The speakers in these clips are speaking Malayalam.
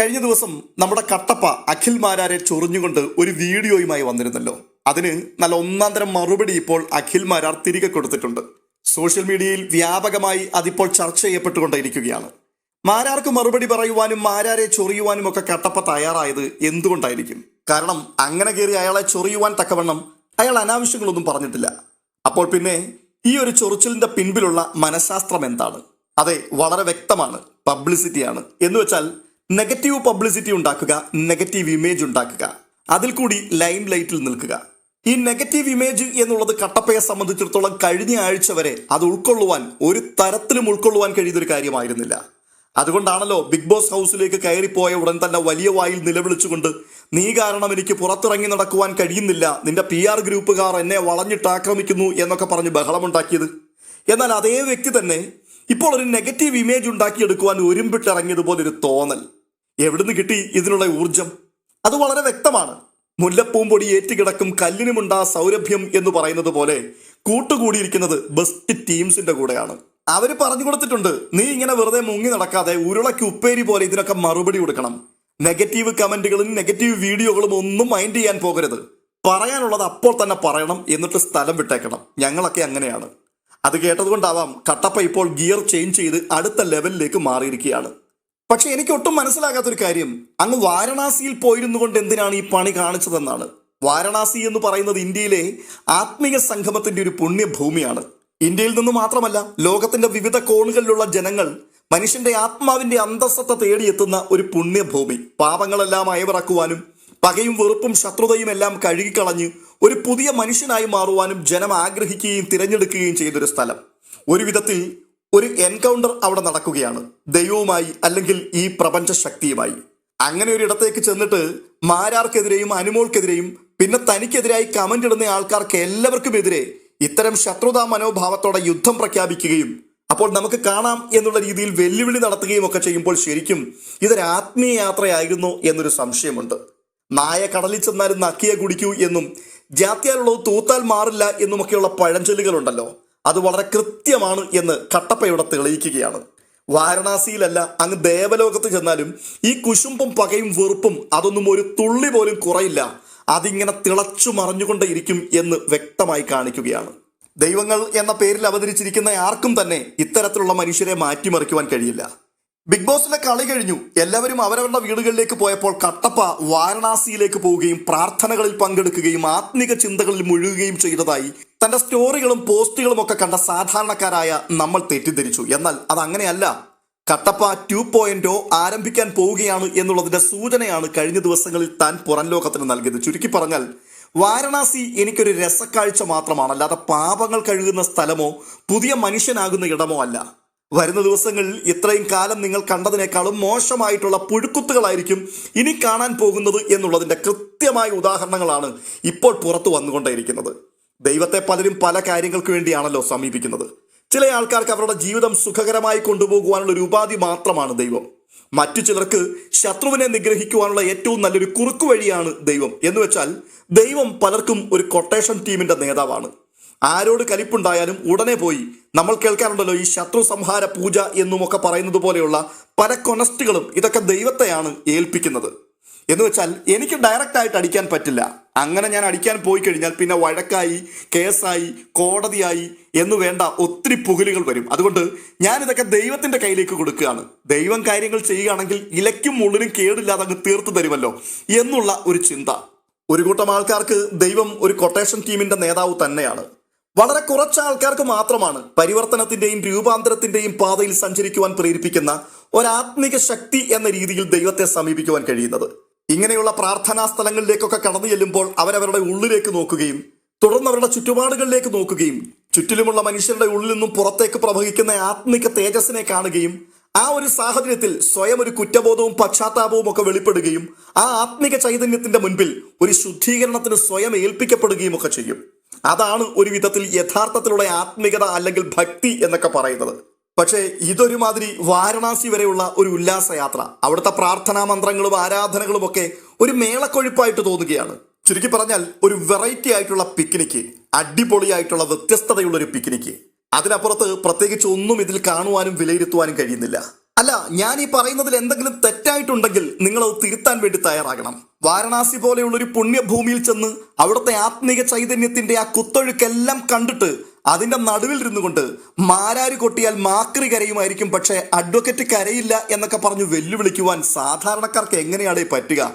കഴിഞ്ഞ ദിവസം നമ്മുടെ കട്ടപ്പ അഖിൽ മാരാരെ ചൊറിഞ്ഞുകൊണ്ട് ഒരു വീഡിയോയുമായി വന്നിരുന്നല്ലോ. അതിന് നല്ല ഒന്നാം തരം മറുപടി ഇപ്പോൾ അഖിൽ മാരാർ തിരികെ കൊടുത്തിട്ടുണ്ട്. സോഷ്യൽ മീഡിയയിൽ വ്യാപകമായി അതിപ്പോൾ ചർച്ച ചെയ്യപ്പെട്ടുകൊണ്ടിരിക്കുകയാണ് മാരാർക്ക് മറുപടി പറയുവാനും മാരാരെ ചൊറിയുവാനും ഒക്കെ കട്ടപ്പ തയ്യാറായത് എന്തുകൊണ്ടായിരിക്കും? കാരണം അങ്ങനെ കയറി അയാളെ ചൊറിയുവാൻ തക്കവണ്ണം അയാൾ അനാവശ്യങ്ങളൊന്നും പറഞ്ഞിട്ടില്ല. അപ്പോൾ പിന്നെ ഈ ഒരു ചൊറിച്ചിലിന്റെ പിൻപിലുള്ള മനഃശാസ്ത്രം എന്താണ്? അതെ വളരെ വ്യക്തമാണ്. പബ്ലിസിറ്റിയാണ്. എന്ന് വെച്ചാൽ നെഗറ്റീവ് പബ്ലിസിറ്റി ഉണ്ടാക്കുക നെഗറ്റീവ് ഇമേജ് ഉണ്ടാക്കുക. അതിൽ കൂടി ലൈം ലൈറ്റിൽ നിൽക്കുക. ഈ നെഗറ്റീവ് ഇമേജ് എന്നുള്ളത് കട്ടപ്പയെ സംബന്ധിച്ചിടത്തോളം കഴിഞ്ഞ ആഴ്ച വരെ അത് ഉൾക്കൊള്ളുവാൻ ഒരു തരത്തിലും ഉൾക്കൊള്ളുവാൻ കഴിയുന്നൊരു കാര്യമായിരുന്നില്ല. അതുകൊണ്ടാണല്ലോ ബിഗ് ബോസ് ഹൗസിലേക്ക് കയറിപ്പോയ ഉടൻ തന്നെ വലിയ വായിൽ നിലവിളിച്ചുകൊണ്ട് നീ കാരണം എനിക്ക് പുറത്തിറങ്ങി നടക്കുവാൻ കഴിയുന്നില്ല. നിന്റെ പി ആർ ഗ്രൂപ്പുകാർ എന്നെ വളഞ്ഞിട്ട് ആക്രമിക്കുന്നു എന്നൊക്കെ പറഞ്ഞ് ബഹളമുണ്ടാക്കിയത്. എന്നാൽ അതേ വ്യക്തി തന്നെ ഇപ്പോൾ ഒരു നെഗറ്റീവ് ഇമേജ് ഉണ്ടാക്കിയെടുക്കുവാൻ ഒരുമ്പിട്ടിറങ്ങിയതുപോലൊരു തോന്നൽ. എവിടുന്ന് കിട്ടി ഇതിനുള്ള ഊർജം അത് വളരെ വ്യക്തമാണ്. മുല്ലപ്പൂമ്പൊടി ഏറ്റുകിടക്കും കല്ലിനുമുണ്ടാ സൗരഭ്യം എന്ന് പറയുന്നത് പോലെ കൂട്ടുകൂടിയിരിക്കുന്നത് ബെസ്റ്റ് ടീംസിന്റെ കൂടെയാണ്. അവർ പറഞ്ഞു കൊടുത്തിട്ടുണ്ട് നീ ഇങ്ങനെ വെറുതെ മുങ്ങി നടക്കാതെ ഉരുളയ്ക്ക് ഉപ്പേരി പോലെ ഇതിനൊക്കെ മറുപടി കൊടുക്കണം. നെഗറ്റീവ് കമന്റുകളും നെഗറ്റീവ് വീഡിയോകളും ഒന്നും മൈൻഡ് ചെയ്യാൻ പോകരുത്. പറയാനുള്ളത് അപ്പോൾ തന്നെ പറയണം എന്നിട്ട് സ്ഥലം വിട്ടേക്കണം. ഞങ്ങളൊക്കെ അങ്ങനെയാണ്. അത് കേട്ടതുകൊണ്ടാവാം കട്ടപ്പ ഇപ്പോൾ ഗിയർ ചേഞ്ച് ചെയ്ത് അടുത്ത ലെവലിലേക്ക് മാറിയിരിക്കുകയാണ്. പക്ഷെ എനിക്ക് ഒട്ടും മനസ്സിലാകാത്തൊരു കാര്യം. അങ്ങ് വാരണാസിയിൽ പോയിരുന്നു കൊണ്ട് എന്തിനാണ് ഈ പണി കാണിച്ചതെന്നാണ്. വാരണാസി എന്ന് പറയുന്നത് ഇന്ത്യയിലെ ആത്മീയ സംഗമത്തിന്റെ ഒരു പുണ്യഭൂമിയാണ്. ഇന്ത്യയിൽ നിന്ന് മാത്രമല്ല ലോകത്തിന്റെ വിവിധ കോണുകളിലുള്ള ജനങ്ങൾ മനുഷ്യന്റെ ആത്മാവിന്റെ അന്തസ്സത്തെ തേടിയെത്തുന്ന ഒരു പുണ്യഭൂമി. പാപങ്ങളെല്ലാം അയവിറക്കുവാനും പകയും വെറുപ്പും ശത്രുതയും എല്ലാം കഴുകിക്കളഞ്ഞ് ഒരു പുതിയ മനുഷ്യനായി മാറുവാനും ജനം ആഗ്രഹിക്കുകയും തിരഞ്ഞെടുക്കുകയും ചെയ്തൊരു സ്ഥലം. ഒരു വിധത്തിൽ ഒരു എൻകൗണ്ടർ അവിടെ നടക്കുകയാണ്. ദൈവവുമായി അല്ലെങ്കിൽ ഈ പ്രപഞ്ച ശക്തിയുമായി അങ്ങനെ ഒരു ഇടത്തേക്ക് ചെന്നിട്ട് മാരാർക്കെതിരെയും അനുമോൾക്കെതിരെയും പിന്നെ തനിക്കെതിരായി കമന്റ് ഇടുന്ന ആൾക്കാർക്ക് എല്ലാവർക്കും എതിരെ ഇത്തരം ശത്രുതാ മനോഭാവത്തോടെ യുദ്ധം പ്രഖ്യാപിക്കുകയും അപ്പോൾ നമുക്ക് കാണാം എന്നുള്ള രീതിയിൽ വെല്ലുവിളി നടത്തുകയും ഒക്കെ ചെയ്യുമ്പോൾ ശരിക്കും ഇതൊരു ആത്മീയ യാത്രയായിരുന്നു എന്നൊരു സംശയമുണ്ട്. നായ കടലിൽ ചെന്നാലും നക്കിയെ കുടിക്കൂ എന്നും ജാത്യാലുള്ളത് തൂത്താൽ മാറില്ല എന്നുമൊക്കെയുള്ള പഴഞ്ചൊല്ലുകളുണ്ടല്ലോ. അത് വളരെ കൃത്യമാണ് എന്ന് കട്ടപ്പയുടെ തെളിയിക്കുകയാണ്. വാരണാസിയിലല്ല അങ്ങ് ദേവലോകത്ത് ചെന്നാലും ഈ കുശുമ്പും പകയും വെറുപ്പും അതൊന്നും ഒരു തുള്ളി പോലും കുറയില്ല. അതിങ്ങനെ തിളച്ചു മറിഞ്ഞുകൊണ്ടേയിരിക്കും എന്ന് വ്യക്തമായി കാണിക്കുകയാണ്. ദൈവങ്ങൾ എന്ന പേരിൽ അവതരിച്ചിരിക്കുന്ന ആർക്കും തന്നെ ഇത്തരത്തിലുള്ള മനുഷ്യരെ മാറ്റിമറിക്കുവാൻ കഴിയില്ല. ബിഗ് ബോസിലെ കളി കഴിഞ്ഞു. എല്ലാവരും അവരവരുടെ വീടുകളിലേക്ക് പോയപ്പോൾ കട്ടപ്പ വാരണാസിയിലേക്ക് പോവുകയും പ്രാർത്ഥനകളിൽ പങ്കെടുക്കുകയും ആത്മിക ചിന്തകളിൽ മുഴുകുകയും ചെയ്തതായി. തന്റെ സ്റ്റോറികളും പോസ്റ്റുകളും ഒക്കെ കണ്ട സാധാരണക്കാരായ നമ്മൾ തെറ്റിദ്ധരിച്ചു. എന്നാൽ അത് അങ്ങനെയല്ല. കട്ടപ്പ ടു പോയിന്റോ ആരംഭിക്കാൻ പോവുകയാണ് എന്നുള്ളതിന്റെ സൂചനയാണ് കഴിഞ്ഞ ദിവസങ്ങളിൽ താൻ പുറം ലോകത്തിന് നൽകിയത്. ചുരുക്കി പറഞ്ഞാൽ വാരണാസി എനിക്കൊരു രസക്കാഴ്ച മാത്രമാണ് അല്ലാതെ പാപങ്ങൾ കഴുകുന്ന സ്ഥലമോ പുതിയ മനുഷ്യനാകുന്ന ഇടമോ അല്ല. വരുന്ന ദിവസങ്ങളിൽ ഇത്രയും കാലം നിങ്ങൾ കണ്ടതിനേക്കാളും മോശമായിട്ടുള്ള പുഴുക്കുത്തുകളായിരിക്കും ഇനി കാണാൻ പോകുന്നത് എന്നുള്ളതിന്റെ കൃത്യമായ ഉദാഹരണങ്ങളാണ് ഇപ്പോൾ പുറത്തു വന്നുകൊണ്ടേയിരിക്കുന്നത്. ദൈവത്തെ പലരും പല കാര്യങ്ങൾക്ക് വേണ്ടിയാണല്ലോ സമീപിക്കുന്നത്. ചില ആൾക്കാർക്ക് അവരുടെ ജീവിതം സുഖകരമായി കൊണ്ടുപോകുവാനുള്ള ഒരു ഉപാധി മാത്രമാണ് ദൈവം. മറ്റു ചിലർക്ക് ശത്രുവിനെ നിഗ്രഹിക്കുവാനുള്ള ഏറ്റവും നല്ലൊരു കുറുക്കു വഴിയാണ് ദൈവം. എന്ന് വെച്ചാൽ ദൈവം പലർക്കും ഒരു കൊട്ടേഷൻ ടീമിന്റെ നേതാവാണ്. ആരോട് കലിപ്പുണ്ടായാലും ഉടനെ പോയി. നമ്മൾ കേൾക്കാറുണ്ടല്ലോ ഈ ശത്രു സംഹാര പൂജ എന്നുമൊക്കെ പറയുന്നത് പോലെയുള്ള പല കൊനസ്റ്റുകളും ഇതൊക്കെ ദൈവത്തെയാണ് ഏൽപ്പിക്കുന്നത്. എന്ന് വെച്ചാൽ എനിക്ക് ഡയറക്റ്റ് ആയിട്ട് അടിക്കാൻ പറ്റില്ല. അങ്ങനെ ഞാൻ അടിക്കാൻ പോയി കഴിഞ്ഞാൽ പിന്നെ വഴക്കായി കേസായി കോടതിയായി എന്ന് വേണ്ട ഒത്തിരി പുകലുകൾ വരും. അതുകൊണ്ട് ഞാൻ ഇതൊക്കെ ദൈവത്തിന്റെ കയ്യിലേക്ക് കൊടുക്കുകയാണ്. ദൈവം കാര്യങ്ങൾ ചെയ്യുകയാണെങ്കിൽ ഇലയ്ക്കും മുള്ളിനും കേടില്ലാതെ അങ്ങ് തീർത്തു തരുമല്ലോ എന്നുള്ള ഒരു ചിന്ത. ഒരു കൂട്ടം ആൾക്കാർക്ക് ദൈവം ഒരു കൊട്ടേഷൻ ടീമിന്റെ നേതാവ് തന്നെയാണ്. വളരെ കുറച്ച് ആൾക്കാർക്ക് മാത്രമാണ് പരിവർത്തനത്തിന്റെയും രൂപാന്തരത്തിന്റെയും പാതയിൽ സഞ്ചരിക്കുവാൻ പ്രേരിപ്പിക്കുന്ന ഒരാത്മിക ശക്തി എന്ന രീതിയിൽ ദൈവത്തെ സമീപിക്കുവാൻ കഴിയുന്നത്. ഇങ്ങനെയുള്ള പ്രാർത്ഥനാ സ്ഥലങ്ങളിലേക്കൊക്കെ കടന്നു ചെല്ലുമ്പോൾ അവരവരുടെ ഉള്ളിലേക്ക് നോക്കുകയും തുടർന്ന് അവരുടെ ചുറ്റുപാടുകളിലേക്ക് നോക്കുകയും ചുറ്റിലുമുള്ള മനുഷ്യരുടെ ഉള്ളിൽ നിന്നും പുറത്തേക്ക് പ്രവഹിക്കുന്ന ആത്മിക തേജസ്സിനെ കാണുകയും ആ ഒരു സാഹചര്യത്തിൽ സ്വയം ഒരു കുറ്റബോധവും പശ്ചാത്താപവും ഒക്കെ വെളിപ്പെടുകയും ആ ആത്മിക ചൈതന്യത്തിന്റെ മുൻപിൽ ഒരു ശുദ്ധീകരണത്തിന് സ്വയം ഏൽപ്പിക്കപ്പെടുകയും ഒക്കെ ചെയ്യും. അതാണ് ഒരു വിധത്തിൽ യഥാർത്ഥത്തിലുള്ള ആത്മികത അല്ലെങ്കിൽ ഭക്തി എന്നൊക്കെ പറയുന്നത്. പക്ഷേ ഇതൊരുമാതിരി വാരണാസി വരെയുള്ള ഒരു ഉല്ലാസയാത്ര അവിടുത്തെ പ്രാർത്ഥനാ മന്ത്രങ്ങളും ആരാധനകളും ഒക്കെ ഒരു മേളക്കൊഴുപ്പായിട്ട് തോന്നുകയാണ്. ചുരുക്കി പറഞ്ഞാൽ ഒരു വെറൈറ്റി ആയിട്ടുള്ള പിക്നിക്ക് അടിപൊളിയായിട്ടുള്ള വ്യത്യസ്തതയുള്ള ഒരു പിക്നിക്ക് അതിനപ്പുറത്ത് പ്രത്യേകിച്ച് ഒന്നും ഇതിൽ കാണുവാനും വിലയിരുത്തുവാനും കഴിയുന്നില്ല. അല്ല ഞാൻ ഈ പറയുന്നതിൽ എന്തെങ്കിലും തെറ്റായിട്ടുണ്ടെങ്കിൽ നിങ്ങൾ അത് തിരുത്താൻ വേണ്ടി തയ്യാറാകണം. വാരണാസി പോലെയുള്ളൊരു പുണ്യഭൂമിയിൽ ചെന്ന് അവിടുത്തെ ആത്മീക ചൈതന്യത്തിന്റെ ആ കുത്തൊഴുക്കെല്ലാം കണ്ടിട്ട് അതിന്റെ നടുവിൽ ഇരുന്നുകൊണ്ട് മാരാര് കൊട്ടിയാൽ മാക്രി കരയുമായിരിക്കും പക്ഷേ അഡ്വക്കേറ്റ് കരയില്ല എന്നൊക്കെ പറഞ്ഞു വെല്ലുവിളിക്കുവാൻ സാധാരണക്കാർക്ക് എങ്ങനെയാണ് പറ്റുക?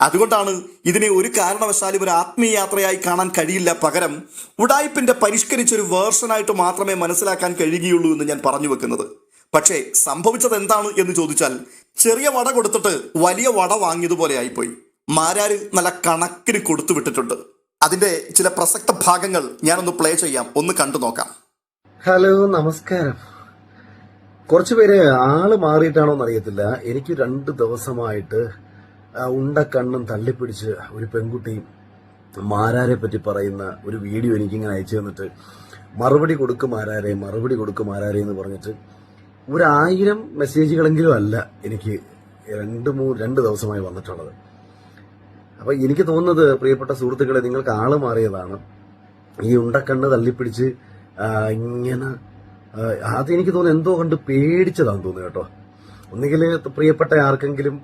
അതുകൊണ്ടാണ് ഇതിനെ ഒരു കാരണവശാലും ഒരു ആത്മീയ യാത്രയായി കാണാൻ കഴിയില്ല പകരം ഉടായ്പിന്റെ പരിഷ്കരിച്ചൊരു വേർഷനായിട്ട് മാത്രമേ മനസ്സിലാക്കാൻ കഴിയുകയുള്ളൂ എന്ന് ഞാൻ പറഞ്ഞു വെക്കുന്നത്. പക്ഷേ സംഭവിച്ചത് എന്താണ് എന്ന് ചോദിച്ചാൽ ചെറിയ വട കൊടുത്തിട്ട് വലിയ വട വാങ്ങിയതുപോലെ ആയിപ്പോയി. മാരാര് നല്ല കണക്കിന് കൊടുത്തു വിട്ടിട്ടുണ്ട്. അതിന്റെ ചില പ്രസക്ത ഭാഗങ്ങൾ ഞാനൊന്ന് പ്ലേ ചെയ്യാം. ഒന്ന് കണ്ടു നോക്കാം. ഹലോ നമസ്കാരം. കുറച്ചു പേര് ആൾ മാറിയിട്ടാണോ എന്നറിയത്തില്ല. എനിക്ക് രണ്ട് ദിവസമായിട്ട് ഉണ്ട കണ്ണും തള്ളിപ്പിടിച്ച് ഒരു പെൺകുട്ടി മാരാരെ പറ്റി പറയുന്ന ഒരു വീഡിയോ എനിക്കിങ്ങനെ അയച്ചു തന്നിട്ട് മറുപടി കൊടുക്കും മാരാരെ മറുപടി കൊടുക്കും മാരാരെ എന്ന് പറഞ്ഞിട്ട് ഒരായിരം മെസ്സേജുകളെങ്കിലും അല്ല എനിക്ക് രണ്ട് മൂന്ന് രണ്ട് ദിവസമായി വന്നിട്ടുള്ളത്. അപ്പൊ എനിക്ക് തോന്നുന്നത് പ്രിയപ്പെട്ട സുഹൃത്തുക്കളെ നിങ്ങൾക്ക് ആൾ മാറിയതാണ്. ഈ ഉണ്ടക്കണ്ണ് തള്ളിപ്പിടിച്ച് ഇങ്ങനെ ആദ്യം എനിക്ക് തോന്നുന്നു എന്തോ കണ്ട് പേടിച്ചതാന്ന് തോന്നുന്നു കേട്ടോ. ഒന്നുകിൽ പ്രിയപ്പെട്ട ആർക്കെങ്കിലും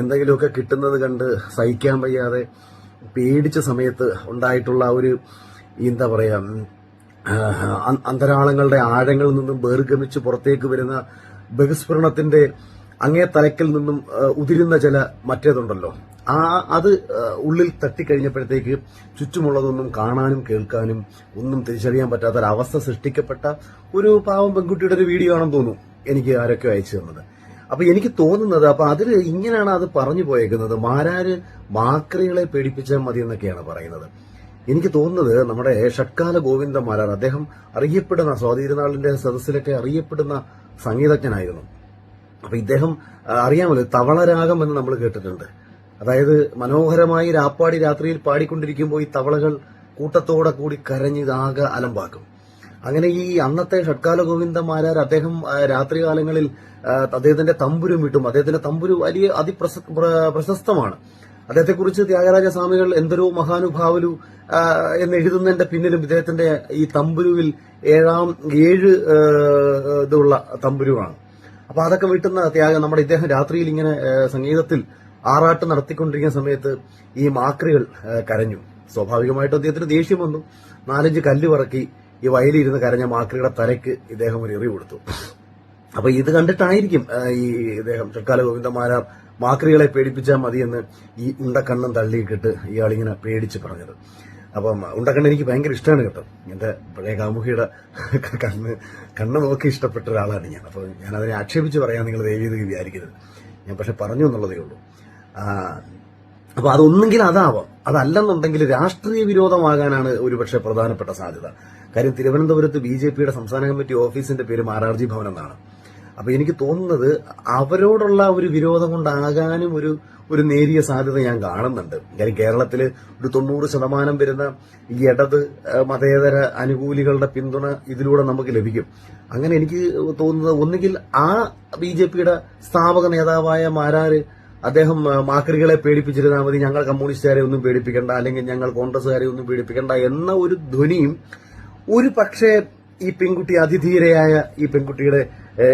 എന്തെങ്കിലുമൊക്കെ കിട്ടുന്നത് കണ്ട് സഹിക്കാൻ വയ്യാതെ പേടിച്ച സമയത്ത് ഉണ്ടായിട്ടുള്ള ഒരു എന്താ പറയാ അന്തരാളങ്ങളുടെ ആഴങ്ങളിൽ നിന്നും ബഹിർഗമിച്ച് പുറത്തേക്ക് വരുന്ന ബഹിസ്ഫുരണത്തിന്റെ അങ്ങേ തലക്കിൽ നിന്നും ഉതിരുന്ന ചില മറ്റേതുണ്ടല്ലോ. ആ അത് ഉള്ളിൽ തട്ടിക്കഴിഞ്ഞപ്പോഴത്തേക്ക് ചുറ്റുമുള്ളതൊന്നും കാണാനും കേൾക്കാനും ഒന്നും തിരിച്ചറിയാൻ പറ്റാത്ത ഒരു അവസ്ഥ സൃഷ്ടിക്കപ്പെട്ട ഒരു പാവം പെൺകുട്ടിയുടെ ഒരു വീഡിയോ ആണെന്ന് തോന്നുന്നു എനിക്ക് ആരൊക്കെ അയച്ചു തന്നത്. അപ്പൊ എനിക്ക് തോന്നുന്നത് അപ്പൊ അതിൽ ഇങ്ങനെയാണ് അത് പറഞ്ഞു പോയേക്കുന്നത്. മാരാര് മാക്രികളെ പേടിപ്പിച്ചാൽ മതി എന്നൊക്കെയാണ് പറയുന്നത്. എനിക്ക് തോന്നുന്നത് നമ്മുടെ ഷട്കാല ഗോവിന്ദ മാരാർ അദ്ദേഹം അറിയപ്പെടുന്ന സ്വാതീരനാളിന്റെ സദസ്സിലൊക്കെ അറിയപ്പെടുന്ന സംഗീതജ്ഞനായിരുന്നു. അപ്പൊ ഇദ്ദേഹം അറിയാമല്ലോ തവളരാഗം എന്ന് നമ്മൾ കേട്ടിട്ടുണ്ട്. അതായത് മനോഹരമായി രാപ്പാടി രാത്രിയിൽ പാടിക്കൊണ്ടിരിക്കുമ്പോൾ ഈ തവളകൾ കൂട്ടത്തോടെ കൂടി കരഞ്ഞ് ഇതാകെ അലമ്പാക്കും. അങ്ങനെ ഈ അന്നത്തെ ഷഡ്കാല ഗോവിന്ദമാരാർ അദ്ദേഹം രാത്രികാലങ്ങളിൽ അദ്ദേഹത്തിന്റെ തമ്പുരു വിട്ടും. അദ്ദേഹത്തിന്റെ തമ്പുരു വലിയ അതിപ്രസ പ്രശസ്തമാണ്. അദ്ദേഹത്തെക്കുറിച്ച് ത്യാഗരാജ സ്വാമികൾ എന്തൊരു മഹാനുഭാവലു എന്ന് എഴുതുന്നതിന്റെ പിന്നിലും ഇദ്ദേഹത്തിന്റെ ഈ തമ്പുരുവിൽ ഏഴാം ഏഴ് ഇതുള്ള തമ്പുരുവാണ്. അപ്പൊ അതൊക്കെ വീട്ടുന്ന ത്യാഗം നമ്മുടെ ഇദ്ദേഹം രാത്രിയിൽ ഇങ്ങനെ സംഗീതത്തിൽ ആറാട്ട് നടത്തിക്കൊണ്ടിരിക്കുന്ന സമയത്ത് ഈ മാക്രികൾ കരഞ്ഞു. സ്വാഭാവികമായിട്ടും അദ്ദേഹത്തിന് ദേഷ്യം വന്നു. നാലഞ്ച് കല്ല് പറക്കി ഈ വയലിരുന്ന് കരഞ്ഞ മാക്രിയുടെ തലയ്ക്ക് ഇദ്ദേഹം ഒരു എറി കൊടുത്തു. അപ്പൊ ഇത് കണ്ടിട്ടായിരിക്കും ഈ ഇദ്ദേഹം ചക്കാല ഗോവിന്ദമാരാർ മാക്രികളെ പേടിപ്പിച്ചാൽ മതിയെന്ന് ഈ ഉണ്ടക്കണ്ണം തള്ളിയിട്ടിട്ട് ഇയാളിങ്ങനെ പേടിച്ച് പറഞ്ഞത്. അപ്പം ഉണ്ടക്കണ്ണ് എനിക്ക് ഭയങ്കര ഇഷ്ടമാണ് കേട്ടോ. എന്റെ പഴയ കാമുകിയുടെ കണ്ണ് കണ്ണ് നോക്കി ഇഷ്ടപ്പെട്ട ഒരാളാണ് ഞാൻ. അപ്പോൾ ഞാൻ അതിനെ ആക്ഷേപിച്ച് പറയാൻ നിങ്ങൾ ദയവീത് വിചാരിക്കരുത്. ഞാൻ പക്ഷെ പറഞ്ഞു എന്നുള്ളതേ ഉള്ളൂ. അപ്പോൾ അപ്പൊ അതൊന്നെങ്കിൽ അതാവാം. അതല്ലെന്നുണ്ടെങ്കിൽ രാഷ്ട്രീയ വിരോധമാകാനാണ് ഒരുപക്ഷെ പ്രധാനപ്പെട്ട സാധ്യത. കാര്യം തിരുവനന്തപുരത്ത് ബി ജെ പിയുടെ സംസ്ഥാന കമ്മിറ്റി ഓഫീസിന്റെ പേര് മാരാർജി ഭവൻ എന്നാണ്. അപ്പൊ എനിക്ക് തോന്നുന്നത് അവരോടുള്ള ഒരു വിരോധം കൊണ്ടാകാനും ഒരു ഒരു നേരിയ സാധ്യത ഞാൻ കാണുന്നുണ്ട്. കാര്യം കേരളത്തിൽ ഒരു തൊണ്ണൂറ് ശതമാനം വരുന്ന ഈ ഇടത് മതേതര അനുകൂലികളുടെ പിന്തുണ ഇതിലൂടെ നമുക്ക് ലഭിക്കും. അങ്ങനെ എനിക്ക് തോന്നുന്നത് ഒന്നുകിൽ ആ ബി ജെ പിയുടെ സ്ഥാപക നേതാവായ മാരാര് അദ്ദേഹം മാക്രികളെ പേടിപ്പിച്ചിരുന്നാൽ മതി ഞങ്ങൾ കമ്മ്യൂണിസ്റ്റുകാരെ ഒന്നും പേടിപ്പിക്കണ്ട അല്ലെങ്കിൽ ഞങ്ങൾ കോൺഗ്രസ്സുകാരെ ഒന്നും പേടിപ്പിക്കണ്ട എന്ന ഒരു ധ്വനിയും ഒരു പക്ഷേ ഈ പെൺകുട്ടി അതിധീരയായ ഈ പെൺകുട്ടിയുടെ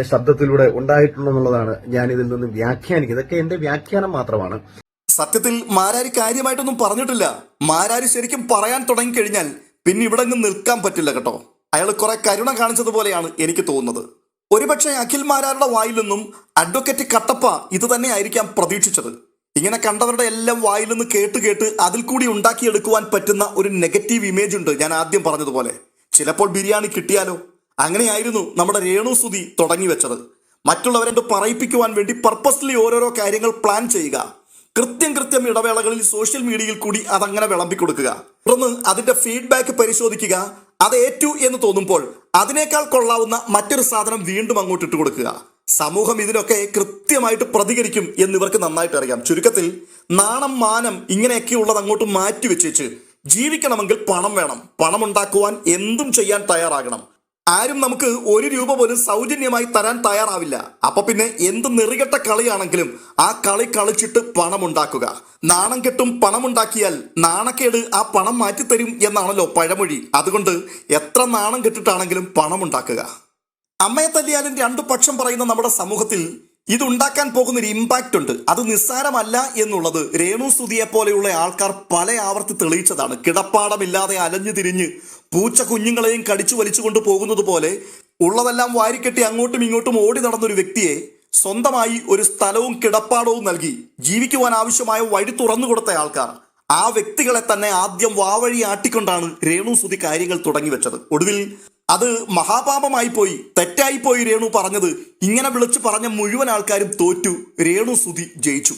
ശബ്ദത്തിലൂടെ ഉണ്ടായിട്ടുണ്ടെന്നുള്ളതാണ് ഞാൻ ഇതിൽ നിന്ന് വ്യാഖ്യാനിക്കുന്നത്. ഇതൊക്കെ എന്റെ വ്യാഖ്യാനം മാത്രമാണ്. സത്യത്തിൽ മാരാരി കാര്യമായിട്ടൊന്നും പറഞ്ഞിട്ടില്ല. മാരാരി ശരിക്കും പറയാൻ തുടങ്ങി കഴിഞ്ഞാൽ പിന്നെ ഇവിടെ അങ്ങ് നിൽക്കാൻ പറ്റില്ല കേട്ടോ. അയാൾ കുറെ കരുണ കാണിച്ചതുപോലെയാണ് എനിക്ക് തോന്നുന്നത്. ഒരുപക്ഷെ അഖിൽ മാരാരുടെ വായിൽ നിന്നും അഡ്വക്കേറ്റ് കട്ടപ്പ ഇത് തന്നെ ആയിരിക്കാം പ്രതീക്ഷിച്ചത്. ഇങ്ങനെ കണ്ടവരുടെ എല്ലാം വായിൽ നിന്ന് കേട്ട് കേട്ട് അതിൽ കൂടി ഉണ്ടാക്കിയെടുക്കുവാൻ പറ്റുന്ന ഒരു നെഗറ്റീവ് ഇമേജ് ഉണ്ട് ഞാൻ ആദ്യം പറഞ്ഞതുപോലെ. ചിലപ്പോൾ ബിരിയാണി കിട്ടിയാലോ? അങ്ങനെയായിരുന്നു നമ്മുടെ രേണുസുതി തുടങ്ങി വെച്ചത്. മറ്റുള്ളവരെ പറയിപ്പിക്കുവാൻ വേണ്ടി പർപ്പസ്ലി ഓരോരോ കാര്യങ്ങൾ പ്ലാൻ ചെയ്യുക. കൃത്യം കൃത്യം ഇടവേളകളിൽ സോഷ്യൽ മീഡിയയിൽ കൂടി അതങ്ങനെ വിളമ്പിക്കൊടുക്കുക. തുടർന്ന് അതിന്റെ ഫീഡ്ബാക്ക് പരിശോധിക്കുക. അത് ഏറ്റു എന്ന് തോന്നുമ്പോൾ അതിനേക്കാൾ കൊള്ളാവുന്ന മറ്റൊരു സാധനം വീണ്ടും അങ്ങോട്ട് ഇട്ട് കൊടുക്കുക. സമൂഹം ഇതിനൊക്കെ കൃത്യമായിട്ട് പ്രതികരിക്കും എന്ന് ഇവർക്ക് നന്നായിട്ട് അറിയാം. ചുരുക്കത്തിൽ നാണം മാനം ഇങ്ങനെയൊക്കെ ഉള്ളത് അങ്ങോട്ട് മാറ്റി വെച്ചേച്ച് ജീവിക്കണമെങ്കിൽ പണം വേണം. പണം ഉണ്ടാക്കുവാൻ എന്തും ചെയ്യാൻ തയ്യാറാകണം. ആരും നമുക്ക് ഒരു രൂപ പോലും സൗജന്യമായി തരാൻ തയ്യാറാവില്ല. അപ്പൊ പിന്നെ എന്ത് നെറികെട്ട കളിയാണെങ്കിലും ആ കളി കളിച്ചിട്ട് പണം ഉണ്ടാക്കുക നാണം കെട്ടും പണം ഉണ്ടാക്കിയാൽ നാണക്കേട് ആ പണം മാറ്റിത്തരും എന്നാണല്ലോ പഴമൊഴി. അതുകൊണ്ട് എത്ര നാണം കെട്ടിട്ടാണെങ്കിലും പണം ഉണ്ടാക്കുക അമ്മയെ തല്ലിയാലും രണ്ടു പക്ഷം പറയുന്ന നമ്മുടെ സമൂഹത്തിൽ ഇതുണ്ടാക്കാൻ പോകുന്ന ഒരു ഇമ്പാക്റ്റ് ഉണ്ട്. അത് നിസ്സാരമല്ല എന്നുള്ളത് രേണു സുതിയെ പോലെയുള്ള ആൾക്കാർ പല ആവർത്തി തെളിയിച്ചതാണ്. കിടപ്പാടമില്ലാതെ അലഞ്ഞു തിരിഞ്ഞ് പൂച്ച കുഞ്ഞുങ്ങളെയും കടിച്ചു വലിച്ചുകൊണ്ട് പോകുന്നത് പോലെ ഉള്ളതെല്ലാം വാരിക്കെട്ടി അങ്ങോട്ടും ഇങ്ങോട്ടും ഓടി നടന്നൊരു വ്യക്തിയെ സ്വന്തമായി ഒരു സ്ഥലവും കിടപ്പാടവും നൽകി ജീവിക്കുവാൻ ആവശ്യമായ വഴി തുറന്നു കൊടുത്ത ആൾക്കാർ. ആ വ്യക്തികളെ തന്നെ ആദ്യം വാവഴി ആട്ടിക്കൊണ്ടാണ് രേണു സുതി കാര്യങ്ങൾ തുടങ്ങി വെച്ചത്. ഒടുവിൽ അത് മഹാപാപമായി പോയി. തെറ്റായി പോയി രേണു പറഞ്ഞത്. ഇങ്ങനെ വിളിച്ചു പറഞ്ഞ മുഴുവൻ ആൾക്കാരും തോറ്റു. രേണു സുതി ജയിച്ചു.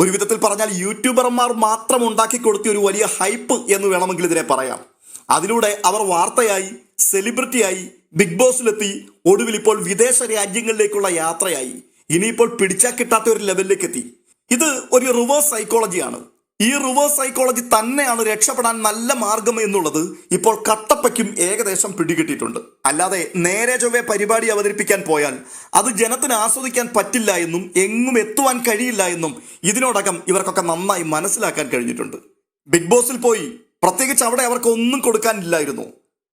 ഒരു വിധത്തിൽ പറഞ്ഞാൽ യൂട്യൂബർമാർ മാത്രം ഉണ്ടാക്കി കൊടുത്ത ഒരു വലിയ ഹൈപ്പ് എന്ന് വേണമെങ്കിൽ ഇതിനെ പറയാം. അതിലൂടെ അവർ വാർത്തയായി സെലിബ്രിറ്റിയായി ബിഗ് ബോസിലെത്തി ഒടുവിൽ ഇപ്പോൾ വിദേശ രാജ്യങ്ങളിലേക്കുള്ള യാത്രയായി. ഇനിയിപ്പോൾ പിടിച്ചാൽ കിട്ടാത്ത ഒരു ലെവലിലേക്ക് എത്തി ഇത് ഒരു റിവേഴ്സ് സൈക്കോളജിയാണ് ഈ റിവേഴ്സ് സൈക്കോളജി തന്നെയാണ് രക്ഷപ്പെടാൻ നല്ല മാർഗം എന്നുള്ളത് ഇപ്പോൾ കട്ടപ്പയ്ക്കും ഏകദേശം പിടികിട്ടിയിട്ടുണ്ട്. അല്ലാതെ നേരെ ചൊവ്വേ പരിപാടി അവതരിപ്പിക്കാൻ പോയാൽ അത് ജനത്തിന് ആസ്വദിക്കാൻ പറ്റില്ല എന്നും എങ്ങും എത്തുവാൻ കഴിയില്ല എന്നും ഇതിനോടകം ഇവർക്കൊക്കെ നന്നായി മനസ്സിലാക്കാൻ കഴിഞ്ഞിട്ടുണ്ട്. ബിഗ് ബോസിൽ പോയി പ്രത്യേകിച്ച് അവിടെ അവർക്ക് ഒന്നും കൊടുക്കാനില്ലായിരുന്നു.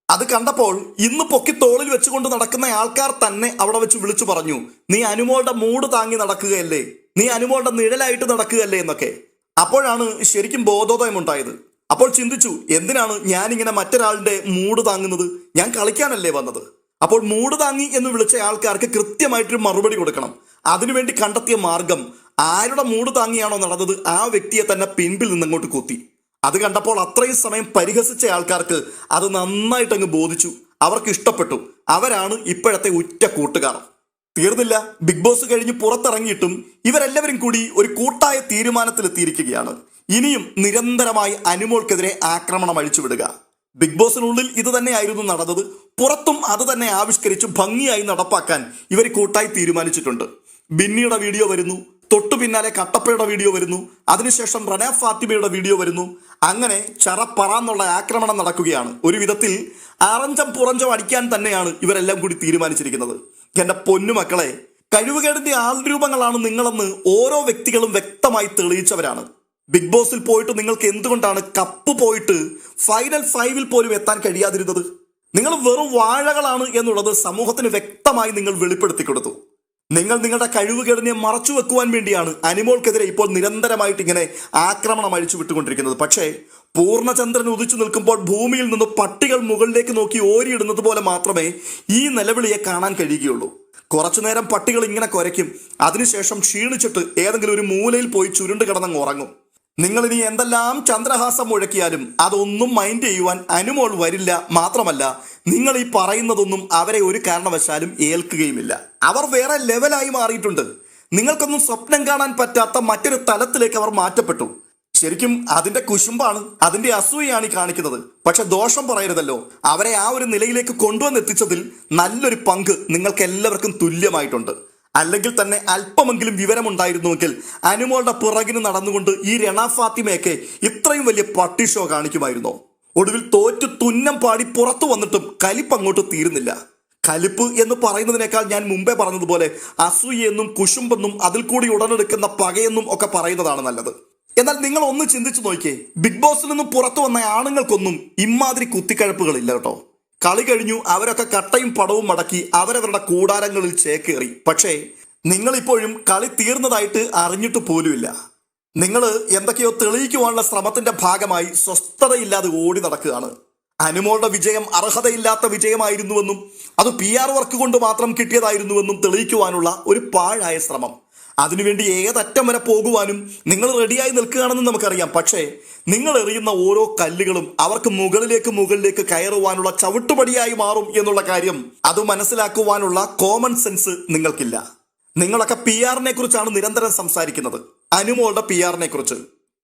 അത് കണ്ടപ്പോൾ ഇന്ന് പൊക്കി തോളിൽ വെച്ചുകൊണ്ട് നടക്കുന്ന ആൾക്കാർ തന്നെ അവിടെ വെച്ച് വിളിച്ചു പറഞ്ഞു നീ അനുമോളുടെ മൂട് താങ്ങി നടക്കുകയല്ലേ? നീ അനുമോളുടെ നിഴലായിട്ട് നടക്കുകയല്ലേ? എന്നൊക്കെ. അപ്പോഴാണ് ശരിക്കും ബോധോദയം ഉണ്ടായത് അപ്പോൾ ചിന്തിച്ചു എന്തിനാണ് ഞാനിങ്ങനെ മറ്റൊരാളുടെ മൂട് താങ്ങുന്നത്? ഞാൻ കളിക്കാനല്ലേ വന്നത്? അപ്പോൾ മൂട് താങ്ങി എന്ന് വിളിച്ച ആൾക്കാർക്ക് കൃത്യമായിട്ടൊരു മറുപടി കൊടുക്കണം. അതിനുവേണ്ടി കണ്ടെത്തിയ മാർഗം ആരുടെ മൂട് താങ്ങിയാണോ നടന്നത് ആ വ്യക്തിയെ തന്നെ പിൻപിൽ നിന്നങ്ങോട്ട് കുത്തി. അത് കണ്ടപ്പോൾ അത്രയും സമയം പരിഹസിച്ച ആൾക്കാർക്ക് അത് നന്നായിട്ട് അങ്ങ് ബോധിച്ചു. അവർക്ക് ഇഷ്ടപ്പെട്ടു. അവരാണ് ഇപ്പോഴത്തെ ഉറ്റ കൂട്ടുകാർ. തീർന്നില്ല. ബിഗ് ബോസ് കഴിഞ്ഞ് പുറത്തിറങ്ങിയിട്ടും ഇവരെല്ലാവരും കൂടി ഒരു കൂട്ടായ തീരുമാനത്തിലെത്തിയിരിക്കുകയാണ്. ഇനിയും നിരന്തരമായി അനുമോൾക്കെതിരെ ആക്രമണം അഴിച്ചുവിടുക. ബിഗ് ബോസിനുള്ളിൽ ഇത് തന്നെയായിരുന്നു നടന്നത്. പുറത്തും അത് തന്നെ ആവിഷ്കരിച്ച് ഭംഗിയായി നടപ്പാക്കാൻ ഇവർ കൂട്ടായി തീരുമാനിച്ചിട്ടുണ്ട്. ബിന്നിയുടെ വീഡിയോ വരുന്നു. തൊട്ടു പിന്നാലെ കട്ടപ്പയുടെ വീഡിയോ വരുന്നു. അതിനുശേഷം റന ഫാത്തിമയുടെ വീഡിയോ വരുന്നു. അങ്ങനെ ചറപ്പറ എന്നുള്ള ആക്രമണം നടക്കുകയാണ്. ഒരു വിധത്തിൽ അറഞ്ചം പുറഞ്ചം അടിക്കാൻ തന്നെയാണ് ഇവരെല്ലാം കൂടി തീരുമാനിച്ചിരിക്കുന്നത്. എന്റെ പൊന്നുമക്കളെ കഴിവുകേടിന്റെ ആൾരൂപങ്ങളാണ് നിങ്ങളെന്ന് ഓരോ വ്യക്തികളും വ്യക്തമായി തെളിയിച്ചവരാണ്. ബിഗ് ബോസിൽ പോയിട്ട് നിങ്ങൾക്ക് എന്തുകൊണ്ടാണ് കപ്പ് പോയിട്ട് ഫൈനൽ ഫൈവിൽ പോലും എത്താൻ കഴിയാതിരുന്നത്? നിങ്ങൾ വെറും വാഴകളാണ് എന്നുള്ളത് സമൂഹത്തിന് വ്യക്തമായി നിങ്ങൾ വെളിപ്പെടുത്തി കൊടുത്തു. നിങ്ങൾ നിങ്ങളുടെ കഴിവുകേടിനെ മറച്ചു വെക്കുവാൻ വേണ്ടിയാണ് അനിമോൾക്കെതിരെ ഇപ്പോൾ നിരന്തരമായിട്ട് ഇങ്ങനെ ആക്രമണം അഴിച്ചു വിട്ടുകൊണ്ടിരിക്കുന്നത്. പക്ഷേ പൂർണചന്ദ്രൻ ഉദിച്ചു നിൽക്കുമ്പോൾ ഭൂമിയിൽ നിന്ന് പട്ടികൾ മുകളിലേക്ക് നോക്കി ഓരിയിടുന്നത് പോലെ മാത്രമേ ഈ നിലവിളിയെ കാണാൻ കഴിയുകയുള്ളൂ. കുറച്ചു നേരം പട്ടികൾ ഇങ്ങനെ കുരയ്ക്കും. അതിനുശേഷം ക്ഷീണിച്ചിട്ട് ഏതെങ്കിലും ഒരു മൂലയിൽ പോയി ചുരുണ്ട് കിടന്നങ്ങ് ഉറങ്ങും. നിങ്ങൾ ഇനി എന്തെല്ലാം ചന്ദ്രഹാസം മുഴക്കിയാലും അതൊന്നും മൈൻഡ് ചെയ്യുവാൻ അനുമോൾ വരില്ല മാത്രമല്ല നിങ്ങൾ ഈ പറയുന്നതൊന്നും അവരെ ഒരു കാരണവശാലും ഏൽക്കുകയുമില്ല. അവർ വേറെ ലെവലായി മാറിയിട്ടുണ്ട്. നിങ്ങൾക്കൊന്നും സ്വപ്നം കാണാൻ പറ്റാത്ത മറ്റൊരു തലത്തിലേക്ക് അവർ മാറ്റപ്പെട്ടു. ശരിക്കും അതിന്റെ കുശുമ്പാണ് അതിന്റെ അസൂയാണ് ഈ കാണിക്കുന്നത്. പക്ഷെ ദോഷം പറയരുതല്ലോ. അവരെ ആ ഒരു നിലയിലേക്ക് കൊണ്ടുവന്നെത്തിച്ചതിൽ നല്ലൊരു പങ്ക് നിങ്ങൾക്ക് എല്ലാവർക്കും തുല്യമായിട്ടുണ്ട്. അല്ലെങ്കിൽ തന്നെ അല്പമെങ്കിലും വിവരമുണ്ടായിരുന്നുവെങ്കിൽ അനുമോളുടെ പുറകിന് നടന്നുകൊണ്ട് ഈ രണ ഫാത്തിമയൊക്കെ ഇത്രയും വലിയ പട്ടി ഷോ കാണിക്കുമായിരുന്നോ? ഒടുവിൽ തോറ്റു തുന്നം പാടി പുറത്തു വന്നിട്ടും കലിപ്പ് അങ്ങോട്ട് തീരുന്നില്ല. കലിപ്പ് എന്ന് പറയുന്നതിനേക്കാൾ ഞാൻ മുമ്പേ പറഞ്ഞതുപോലെ അസൂയെന്നും കുശുമ്പെന്നും അതിൽ കൂടി ഉടനെടുക്കുന്ന പകയെന്നും ഒക്കെ പറയുന്നതാണ് നല്ലത്. എന്നാൽ നിങ്ങൾ ഒന്ന് ചിന്തിച്ചു നോക്കിയേ ബിഗ് ബോസിൽ നിന്നും പുറത്തു വന്ന ആണുങ്ങൾക്കൊന്നും ഇമാതിരി കുത്തിക്കഴപ്പുകളില്ല കേട്ടോ. കളി കഴിഞ്ഞു അവരൊക്കെ കട്ടയും പടവും മടക്കി അവരവരുടെ കൂടാരങ്ങളിൽ ചേക്കേറി. പക്ഷേ നിങ്ങളിപ്പോഴും കളി തീർന്നതായിട്ട് അറിഞ്ഞിട്ട് പോലുമില്ല. നിങ്ങൾ എന്തൊക്കെയോ തെളിയിക്കുവാനുള്ള ശ്രമത്തിന്റെ ഭാഗമായി സ്വസ്ഥതയില്ലാതെ ഓടി നടക്കുകയാണ്. അനുമോളുടെ വിജയം അർഹതയില്ലാത്ത വിജയമായിരുന്നുവെന്നും അത് പി ആർ വർക്ക് കൊണ്ട് മാത്രം കിട്ടിയതായിരുന്നുവെന്നും തെളിയിക്കുവാനുള്ള ഒരു പാഴായ ശ്രമം. അതിനുവേണ്ടി ഏതറ്റം വരെ പോകുവാനും നിങ്ങൾ റെഡിയായി നിൽക്കുകയാണെന്ന് നമുക്കറിയാം. പക്ഷേ നിങ്ങൾ എറിയുന്ന ഓരോ കല്ലുകളും അവർക്ക് മുകളിലേക്ക് മുകളിലേക്ക് കയറുവാനുള്ള ചവിട്ടുപടിയായി മാറും എന്നുള്ള കാര്യം അത് മനസ്സിലാക്കുവാനുള്ള കോമൺ സെൻസ് നിങ്ങൾക്കില്ല. നിങ്ങളൊക്കെ പി ആറിനെ കുറിച്ചാണ് നിരന്തരം സംസാരിക്കുന്നത്. അനുമോളുടെ പി ആറിനെ കുറിച്ച്.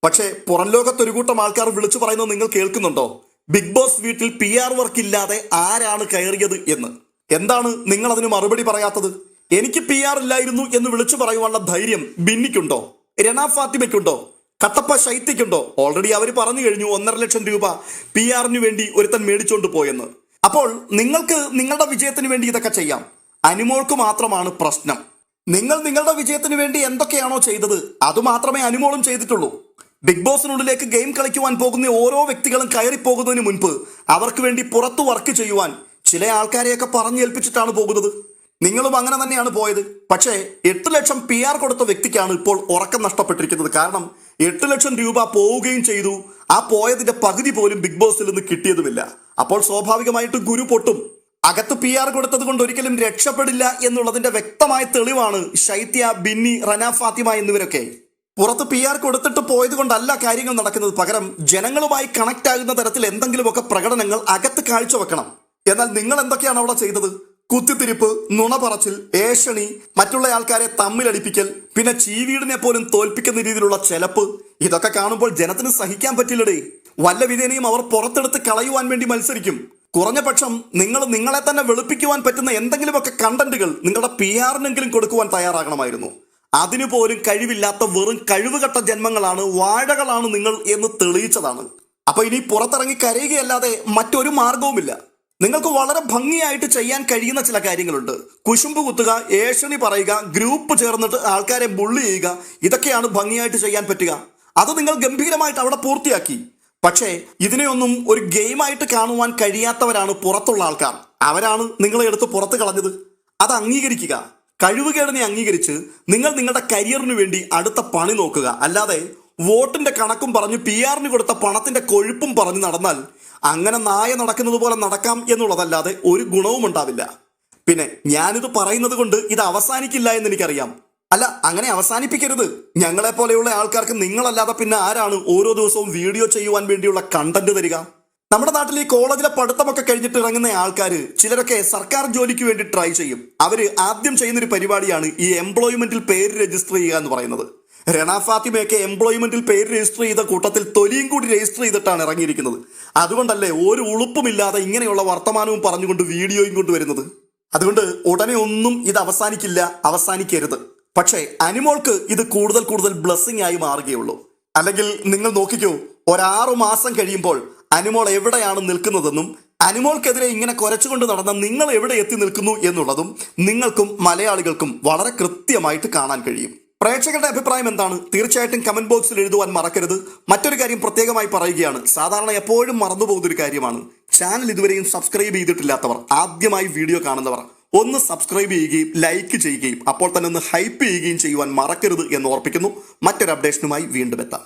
പക്ഷേ പുറം ലോകത്തൊരു കൂട്ടം ആൾക്കാർ വിളിച്ചു പറയുന്നത് നിങ്ങൾ കേൾക്കുന്നുണ്ടോ? ബിഗ് ബോസ് വീട്ടിൽ പി ആർ വർക്ക് ഇല്ലാതെ ആരാണ് കയറിയത് എന്ന്. എന്താണ് നിങ്ങൾ അതിന് മറുപടി പറയാത്തത്? എനിക്ക് പി ആർ ഇല്ലായിരുന്നു എന്ന് വിളിച്ചു പറയുവാനുള്ള ധൈര്യം ബിന്നിക്കുണ്ടോ? രണ ഫാത്തിമയ്ക്കുണ്ടോ? കട്ടപ്പ ശൈത്യക്കുണ്ടോ ഓൾറെഡി അവർ പറഞ്ഞു കഴിഞ്ഞു ഒന്നര ലക്ഷം രൂപ പി ആറിന് വേണ്ടി ഒരുത്തൻ മേടിച്ചുകൊണ്ട് പോയെന്ന്. അപ്പോൾ നിങ്ങൾക്ക് നിങ്ങളുടെ വിജയത്തിന് വേണ്ടി ഇതൊക്കെ ചെയ്യാം. അനുമോൾക്ക് മാത്രമാണ് പ്രശ്നം. നിങ്ങൾ നിങ്ങളുടെ വിജയത്തിന് വേണ്ടി എന്തൊക്കെയാണോ ചെയ്തത് അത് മാത്രമേ അനുമോളും ചെയ്തിട്ടുള്ളൂ. ബിഗ് ബോസിനുള്ളിലേക്ക് ഗെയിം കളിക്കുവാൻ പോകുന്ന ഓരോ വ്യക്തികളും കയറിപ്പോകുന്നതിന് മുൻപ് അവർക്ക് വേണ്ടി പുറത്തു വർക്ക് ചെയ്യുവാൻ ചില ആൾക്കാരെയൊക്കെ പറഞ്ഞേൽപ്പിച്ചിട്ടാണ് പോകുന്നത്. നിങ്ങളും അങ്ങനെ തന്നെയാണ് പോയത്. പക്ഷേ എട്ട് ലക്ഷം പി ആർ കൊടുത്ത വ്യക്തിക്കാണ് ഇപ്പോൾ ഉറക്കം നഷ്ടപ്പെട്ടിരിക്കുന്നത്. കാരണം എട്ട് ലക്ഷം രൂപ പോവുകയും ചെയ്തു. ആ പോയതിന്റെ പകുതി പോലും ബിഗ് ബോസിൽ നിന്ന് കിട്ടിയതുമില്ല. അപ്പോൾ സ്വാഭാവികമായിട്ട് ഗുരു പൊട്ടും. അകത്ത് പി ആർ കൊടുത്തത് കൊണ്ട് ഒരിക്കലും രക്ഷപ്പെടില്ല എന്നുള്ളതിന്റെ വ്യക്തമായ തെളിവാണ് ശൈത്യ ബിന്നി റന ഫാത്തിമ എന്നിവരൊക്കെ. പുറത്ത് പി ആർ കൊടുത്തിട്ട് പോയത് കൊണ്ടല്ല കാര്യങ്ങൾ നടക്കുന്നത്. പകരം ജനങ്ങളുമായി കണക്ട് ആകുന്ന തരത്തിൽ എന്തെങ്കിലുമൊക്കെ പ്രകടനങ്ങൾ അകത്ത് കാഴ്ചവെക്കണം. എന്നാൽ നിങ്ങൾ എന്തൊക്കെയാണ് അവിടെ ചെയ്തത്? കുത്തിത്തിരിപ്പ് നുണ പറച്ചിൽ ഏഷണി മറ്റുള്ള ആൾക്കാരെ തമ്മിലടിപ്പിക്കൽ പിന്നെ ചീവീടിനെ പോലും തോൽപ്പിക്കുന്ന രീതിയിലുള്ള ചെലപ്പ് ഇതൊക്കെ കാണുമ്പോൾ ജനത്തിന് സഹിക്കാൻ പറ്റില്ലടേ. വല്ല വിധേനയും അവർ പുറത്തെടുത്ത് കളയുവാൻ വേണ്ടി മത്സരിക്കും. കുറഞ്ഞ പക്ഷം നിങ്ങൾ നിങ്ങളെ തന്നെ വെളുപ്പിക്കുവാൻ പറ്റുന്ന എന്തെങ്കിലുമൊക്കെ കണ്ടന്റുകൾ നിങ്ങളുടെ പി ആറിനെങ്കിലും കൊടുക്കുവാൻ തയ്യാറാകണമായിരുന്നു. അതിനു പോലും കഴിവില്ലാത്ത വെറും കഴിവുകെട്ട ജന്മങ്ങളാണ് വാഴകളാണ് നിങ്ങൾ എന്ന് തെളിയിച്ചതാണ്. അപ്പൊ ഇനി പുറത്തിറങ്ങി കരയുകയല്ലാതെ മറ്റൊരു മാർഗവുമില്ല നിങ്ങൾക്ക് വളരെ ഭംഗിയായിട്ട് ചെയ്യാൻ കഴിയുന്ന ചില കാര്യങ്ങളുണ്ട്. കുശുമ്പ് കുത്തുക ഏഷണി പറയുക ഗ്രൂപ്പ് ചേർന്നിട്ട് ആൾക്കാരെ ബുള്ളി ചെയ്യുക ഇതൊക്കെയാണ് ഭംഗിയായിട്ട് ചെയ്യാൻ പറ്റുക. അത് നിങ്ങൾ ഗംഭീരമായിട്ട് അവിടെ പൂർത്തിയാക്കി. പക്ഷേ ഇതിനെയൊന്നും ഒരു ഗെയിമായിട്ട് കാണുവാൻ കഴിയാത്തവരാണ് പുറത്തുള്ള ആൾക്കാർ. അവരാണ് നിങ്ങളെ എടുത്ത് പുറത്ത് കളഞ്ഞത്. അത് അംഗീകരിക്കുക. കഴിവുകേടിനെ അംഗീകരിച്ച് നിങ്ങൾ നിങ്ങളുടെ കരിയറിന് വേണ്ടി അടുത്ത പണി നോക്കുക. അല്ലാതെ വോട്ടിന്റെ കണക്കും പറഞ്ഞ് പി ആറിന് കൊടുത്ത പണത്തിന്റെ കൊഴുപ്പും പറഞ്ഞ് നടന്നാൽ അങ്ങനെ നായ നടക്കുന്നത് പോലെ നടക്കാം എന്നുള്ളതല്ലാതെ ഒരു ഗുണവും ഉണ്ടാവില്ല. പിന്നെ ഞാനിത് പറയുന്നത് കൊണ്ട് ഇത് അവസാനിക്കില്ല എന്ന് എനിക്കറിയാം. അല്ല അങ്ങനെ അവസാനിപ്പിക്കരുത്. ഞങ്ങളെ പോലെയുള്ള ആൾക്കാർക്ക് നിങ്ങളല്ലാതെ പിന്നെ ആരാണ് ഓരോ ദിവസവും വീഡിയോ ചെയ്യുവാൻ വേണ്ടിയുള്ള കണ്ടന്റ് തരിക? നമ്മുടെ നാട്ടിൽ ഈ കോളേജിലെ പഠിത്തമൊക്കെ കഴിഞ്ഞിട്ട് ഇറങ്ങുന്ന ആൾക്കാർ ചിലരൊക്കെ സർക്കാർ ജോലിക്ക് വേണ്ടി ട്രൈ ചെയ്യും. അവർ ആദ്യം ചെയ്യുന്നൊരു പരിപാടിയാണ് ഈ എംപ്ലോയ്മെന്റിൽ പേര് രജിസ്റ്റർ ചെയ്യുക എന്ന് പറയുന്നത്. രണ ഫാത്തിമയൊക്കെ എംപ്ലോയ്മെന്റിൽ പേര് രജിസ്റ്റർ ചെയ്ത കൂട്ടത്തിൽ തൊലിയും കൂടി രജിസ്റ്റർ ചെയ്തിട്ടാണ് ഇറങ്ങിയിരിക്കുന്നത്. അതുകൊണ്ടല്ലേ ഒരു ഉളുപ്പുമില്ലാതെ ഇങ്ങനെയുള്ള വർത്തമാനവും പറഞ്ഞുകൊണ്ട് വീഡിയോയും കൊണ്ടുവരുന്നത്? അതുകൊണ്ട് ഉടനെ ഒന്നും ഇത് അവസാനിക്കില്ല അവസാനിക്കരുത്. പക്ഷേ അനിമോൾക്ക് ഇത് കൂടുതൽ കൂടുതൽ ബ്ലെസ്സിങ് ആയി മാറുകയുള്ളൂ. അല്ലെങ്കിൽ നിങ്ങൾ നോക്കിക്കോ ഒരാറു മാസം കഴിയുമ്പോൾ അനിമോൾ എവിടെയാണ് നിൽക്കുന്നതെന്നും അനിമോൾക്കെതിരെ ഇങ്ങനെ കുരച്ചുകൊണ്ട് നടന്ന നിങ്ങൾ എവിടെ എത്തി നിൽക്കുന്നു എന്നുള്ളതും നിങ്ങൾക്കും മലയാളികൾക്കും വളരെ കൃത്യമായിട്ട് കാണാൻ കഴിയും. പ്രേക്ഷകരുടെ അഭിപ്രായം എന്താണ്? തീർച്ചയായിട്ടും കമന്റ് ബോക്സിൽ എഴുതുവാൻ മറക്കരുത്. മറ്റൊരു കാര്യം പ്രത്യേകമായി പറയുകയാണ്. സാധാരണ എപ്പോഴും മറന്നുപോകുന്ന ഒരു കാര്യമാണ്. ചാനൽ ഇതുവരെയും സബ്സ്ക്രൈബ് ചെയ്തിട്ടില്ലാത്തവർ ആദ്യമായി വീഡിയോ കാണുന്നവർ ഒന്ന് സബ്സ്ക്രൈബ് ചെയ്യുകയും ലൈക്ക് ചെയ്യുകയും അപ്പോൾ തന്നെ ഒന്ന് ഹൈപ്പ് ചെയ്യുകയും ചെയ്യുവാൻ മറക്കരുത് എന്ന് ഓർപ്പിക്കുന്നു. മറ്റൊരു അപ്ഡേഷനുമായി വീണ്ടും എത്താം.